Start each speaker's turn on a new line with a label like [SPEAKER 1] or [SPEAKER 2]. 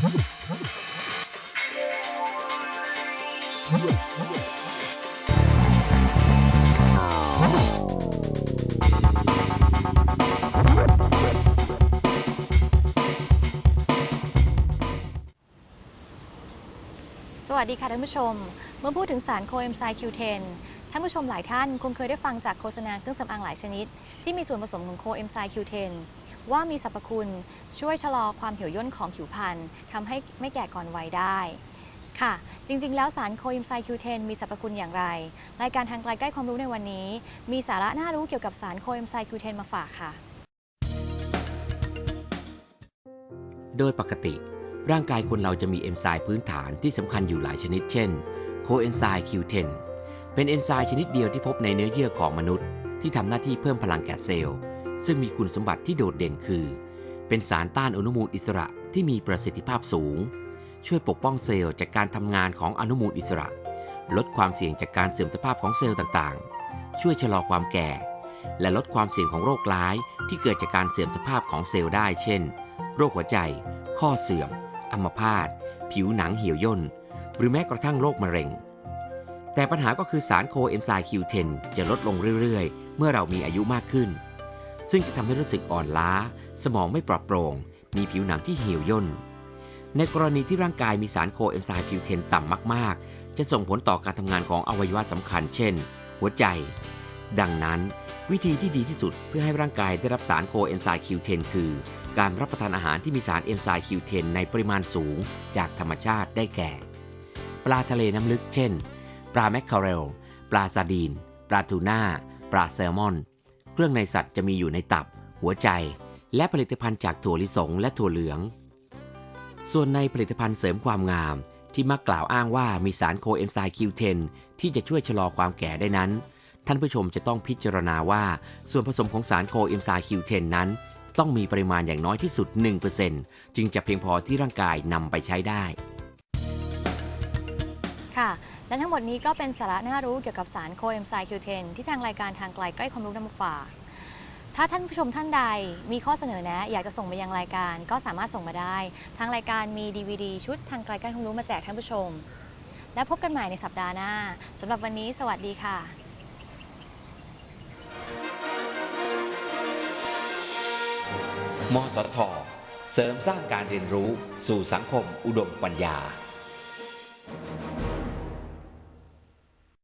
[SPEAKER 1] สวัสดีค่ะท่านผู้ชม เมื่อพูดถึงสารโคเอนไซม์ Q10 ท่านผู้ชมหลายท่านคงเคยได้ฟังจากโฆษณาเครื่องสำอางหลายชนิด ที่มีส่วนผสมของโคเอนไซม์ Q10 ว่ ว่ามีสรรพคุณช่วยชะลอความเหี่ยวย่นของผิวพรรณทำให้ไม่แก่ก่อนวัยได้ค่ะ จริง ๆ แล้วสารโคเอนไซม์ Q10 มีสรรพคุณอย่างไร รายการทางไกลใกล้ความรู้ในวันนี้ มีสาระน่ารู้เกี่ยวกับสารโคเอนไซม์ Q10 มาฝากค่ะ
[SPEAKER 2] โดยปกติ ร่างกายคนเราจะมีเอนไซม์พื้นฐานที่สำคัญอยู่หลายชนิด เช่นโคเอนไซม์ Q10 เป็นเอนไซม์ชนิดเดียวที่พบในเนื้อเยื่อของมนุษย์ ที่ทำหน้าที่เพิ่มพลังแก่เซลล์ ซึ่งมีคุณสมบัติที่โดดเด่นคือ เป็นสารต้านอนุมูลอิสระที่มีประสิทธิภาพสูง ช่วยปกป้องเซลล์จากการทำงานของอนุมูลอิสระ ลดความเสี่ยงจากการเสื่อมสภาพของเซลล์ต่างๆ ช่วยชะลอความแก่ และลดความเสี่ยงของโรคร้ายที่เกิดจากการเสื่อมสภาพของเซลล์ได้ เช่น โรคหัวใจ ข้อเสื่อม อัมพาต ผิวหนังเหี่ยวย่น หรือแม้กระทั่งโรคมะเร็ง แต่ปัญหาก็คือสารโคเอนไซม์ Q10 จะลดลงเรื่อยๆ เมื่อเรามีอายุมากขึ้น ซึ่งจะทำให้รู้สึกอ่อนล้า สมองไม่ปลอดโปร่ง มีผิวหนังที่เหี่ยวย่น ในกรณีที่ร่างกายมีสารโคเอนไซม์ Q10 ต่ำมาก ๆ จะส่งผลต่อการทำงานของอวัยวะสำคัญ เช่น หัวใจ ดังนั้น วิธีที่ดีที่สุดเพื่อให้ร่างกายได้รับสารโคเอนไซม์ Q10 คือ การรับประทานอาหารที่มีสารเอนไซม์ Q10 ในปริมาณสูง จากธรรมชาติได้แก่ ปลาทะเลน้ำลึก เช่น ปลาแมคคาเรล ปลาซาดีน ปลาทูน่า ปลาแซลมอน เครื่องในสัตว์จะมีอยู่ในตับ หัวใจ และผลิตภัณฑ์จากถั่วลิสงและถั่วเหลือง ส่วนในผลิตภัณฑ์เสริมความงาม ที่มักกล่าวอ้างว่ามีสารโคเอนไซม์ Q10 ที่จะช่วยชะลอความแก่ได้นั้น ท่านผู้ชมจะต้องพิจารณาว่าส่วนผสมของสารโคเอนไซม์ Q10 นั้น ต้องมีปริมาณอย่างน้อยที่สุด 1%จึงจะเพียงพอที่ร่างกายนำไปใช้ได้
[SPEAKER 1] ค่ะ และทั้งหมดนี้ก็เป็นสาระน่ารู้เกี่ยวกับสารโคเอนไซม์ Q10 ที่ทางรายการทางไกลใกล้ความรู้นำมาฝากถ้าท่านผู้ชมท่านใดมีข้อเสนอแนะอยากจะส่งมายังรายการก็สามารถส่งมาได้ ทางรายการมี DVD ชุดทางไกลใกล้ความรู้มาแจกท่านผู้ชม และพบกันใหม่ในสัปดาห์หน้าสำหรับวันนี้ สวัสดีค่ะ
[SPEAKER 2] มสทเสริมสร้างการเรียนรู้สู่สังคมอุดมปัญญา